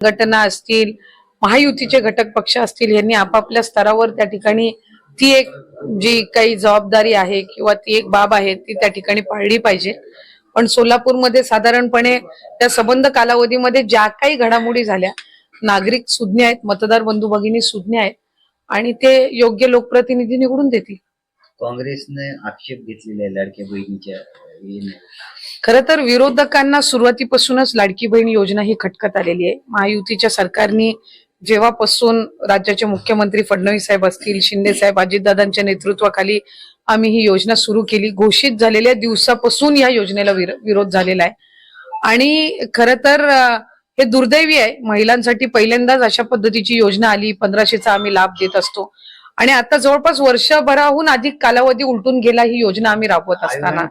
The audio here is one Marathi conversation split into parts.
संघटना असतील महायुतीचे घटक पक्ष असतील यांनी आपापल्या स्तरावर त्या ठिकाणी ती एक जी काही जबाबदारी आहे किंवा ती एक बाब आहे ती त्या ठिकाणी पाळली पाहिजे. पण सोलापूरमध्ये साधारणपणे त्या संबंध कालावधीमध्ये ज्या काही घडामोडी झाल्या नागरिक सुज्ञ आहेत मतदार बंधू भगिनी सुज्ञ आहेत आणि ते योग्य लोकप्रतिनिधी निवडून देतील. काँग्रेसने आक्षेप घेतलेला लाडक्या बहिणीच्या खरं तर विरोधकांना सुरुवातीपासूनच लाडकी बहीण योजना ही खटकत आलेली आहे. महायुतीच्या सरकारने जेव्हापासून राज्याचे मुख्यमंत्री फडणवीस साहेब असतील शिंदे साहेब अजितदादांच्या नेतृत्वाखाली आम्ही ही योजना सुरू केली घोषित झालेल्या दिवसापासून या योजनेला विरोध झालेला आहे. आणि खरं तर हे दुर्दैवी आहे. महिलांसाठी पहिल्यांदाच अशा पद्धतीची योजना आली पंधराशेचा आम्ही लाभ देत असतो. आणि आता जवळपास वर्षभराहून अधिक कालावधी उलटून गेला ही योजना आम्ही राबवत असताना.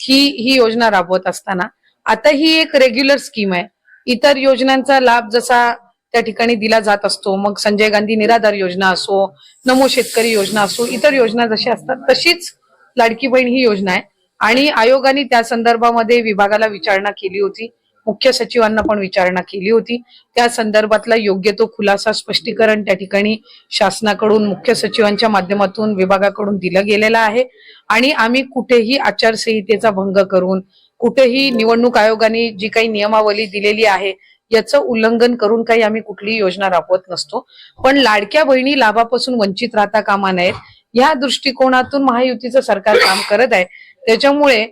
ही ही योजना राबवत असताना. आता ही एक रेग्युलर स्कीम आहे. इतर योजनांचा लाभ जसा त्या ठिकाणी दिला जात असतो मग संजय गांधी निराधार योजना असो नमो शेतकरी योजना असो इतर योजना जशी असतात तशीच लाडकी बहीण ही योजना आहे. आणि आयोगाने त्या संदर्भामध्ये विभागाला विचारणा केली होती. मुख्य सचिवांना पण विचारणा केली होती. त्या संदर्भातला योग्य तो खुलासा स्पष्टीकरण त्या ठिकाणी शासनाकडून मुख्य सचिवांच्या माध्यमातून विभागाकडून दिलं गेलेलं आहे. आणि आम्ही कुठेही आचारसंहितेचा भंग करून कुठेही निवडणूक आयोगाने जी काही नियमावली दिलेली आहे याचं उल्लंघन करून काही आम्ही कुठलीही योजना राबवत नसतो. पण लाडक्या बहिणी लाभापासून वंचित राहता कामा नयेत. या दृष्टिकोनातून महायुतीचं सरकार काम करत आहे. त्याच्यामुळे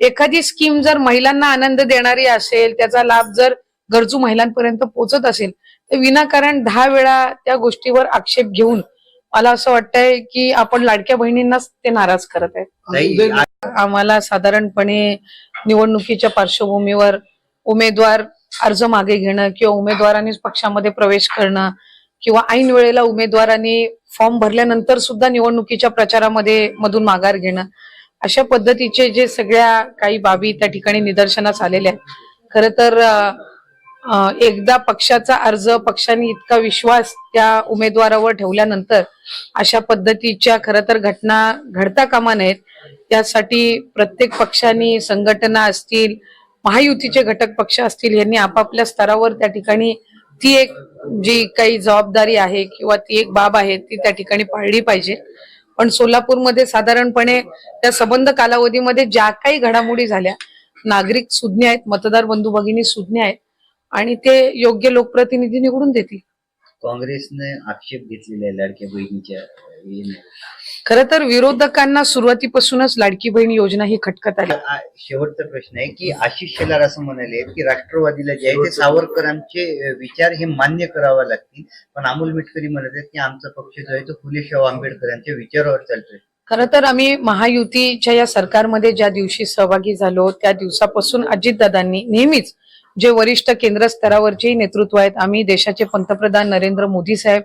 एखादी स्कीम जर महिलांना आनंद देणारी असेल त्याचा लाभ जर गरजू महिलांपर्यंत पोहोचत असेल तर विनाकारण दहा वेळा त्या गोष्टीवर आक्षेप घेऊन मला असं वाटतंय की आपण लाडक्या बहिणींनाच ते नाराज करत आहेत. ताई, आम्हाला साधारणपणे निवडणुकीच्या पार्श्वभूमीवर उमेदवार अर्ज मागे घेणं किंवा उमेदवारांनीच पक्षामध्ये प्रवेश करणं किंवा ऐन वेळेला उमेदवारांनी फॉर्म भरल्यानंतर सुद्धा निवडणुकीच्या प्रचारामध्ये मधून माघार घेणं अशा पद्धतीचे जे सगळ्या काही बाबी त्या ठिकाणी निदर्शनास आलेल्या आहेत. खर तर एकदा पक्षाचा अर्ज पक्षाने इतका विश्वास त्या उमेदवारावर ठेवल्यानंतर अशा पद्धतीच्या खर तर घटना घडता कामा नयेत. त्यासाठी प्रत्येक पक्षांनी संघटना असतील महायुतीचे घटक पक्ष असतील यांनी आपापल्या स्तरावर त्या ठिकाणी ती एक जी काही जबाबदारी आहे किंवा ती एक बाब आहे ती त्या ठिकाणी पाळली पाहिजे. पण सोलापूरमध्ये साधारणपणे त्या संबंध कालावधीमध्ये ज्या काही घडामोडी झाल्या नागरिक सुज्ञ आहेत मतदार बंधू भगिनी सुज्ञ आहेत आणि ते योग्य लोकप्रतिनिधी निवडून देतील. काँग्रेसने आक्षेप घेतलेला आहे लाडक्या बहिणीच्या खरं तर विरोधकांना सुरुवातीपासूनच लाडकी बहीण योजना ही खटकत आली शेवटचा प्रश्न आहे की आशिष शेलार असं म्हणाले की राष्ट्रवादीला जे आहे ते सावरकरांचे विचार हे मान्य करावे लागतील. पण अमोल मिटकरी म्हणत आहेत की आमचा पक्ष जो आहे तो फुले शाहू आंबेडकर यांच्या विचारावर चालतोय. खरं तर आम्ही महायुतीच्या या सरकारमध्ये ज्या दिवशी सहभागी झालो त्या दिवसापासून अजितदादांनी नेहमीच जे वरिष्ठ केंद्र स्तरावरचे नेतृत्व आहेत आम्ही देशाचे पंतप्रधान नरेंद्र मोदी साहेब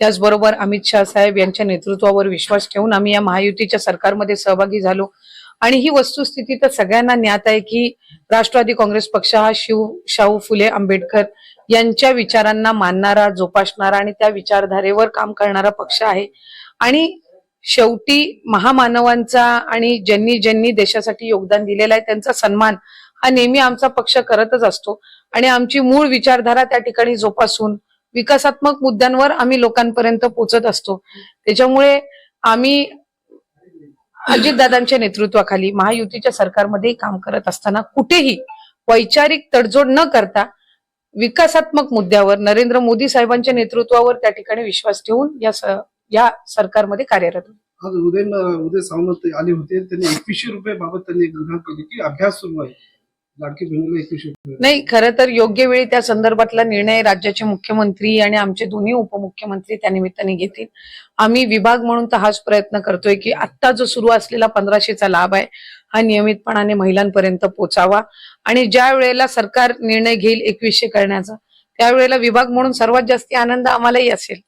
त्याचबरोबर अमित शाह साहेब यांच्या नेतृत्वावर विश्वास ठेवून आम्ही या महायुतीच्या सरकारमध्ये सहभागी झालो. आणि ही वस्तुस्थिती तर सगळ्यांना ज्ञात आहे की राष्ट्रवादी काँग्रेस पक्ष हा शिव शाहू फुले आंबेडकर यांच्या विचारांना मानणारा जोपासणारा आणि त्या विचारधारेवर काम करणारा पक्ष आहे. आणि शेवटी महामानवांचा आणि ज्यांनी ज्यांनी देशासाठी योगदान दिलेलं आहे त्यांचा सन्मान हा नेहमी आमचा पक्ष करतच असतो. आणि आमची मूळ विचारधारा त्या ठिकाणी जोपासून विकासात्मक मुद्द्यांवर आम्ही लोकांपर्यंत पोहोचत असतो. त्याच्यामुळे आम्ही अजितदादांच्या नेतृत्वाखाली महायुतीच्या सरकारमध्ये काम करत असताना कुठेही वैचारिक तडजोड न करता विकासात्मक मुद्द्यावर नरेंद्र मोदी साहेबांच्या नेतृत्वावर त्या ठिकाणी विश्वास ठेवून या स- या सरकारमध्ये कार्यरत उदय उदय सावंत आले होते. त्यांनी एकवीसशे रुपये बाबत त्यांनी केली की अभ्यास सुरू आहे. लाडकी बहिणीला एकवीसशे नाही खरं तर योग्य वेळी त्या संदर्भातला निर्णय राज्याचे मुख्यमंत्री आणि आमचे दोन्ही उपमुख्यमंत्री त्या निमित्ताने घेतील. आम्ही विभाग म्हणून तर हाच प्रयत्न करतोय की आत्ता जो सुरू असलेला पंधराशेचा लाभ आहे हा नियमितपणाने महिलांपर्यंत पोचावा आणि ज्या वेळेला सरकार निर्णय घेईल एकवीसशे करण्याचा त्यावेळेला विभाग म्हणून सर्वात जास्त आनंद आम्हालाही असेल.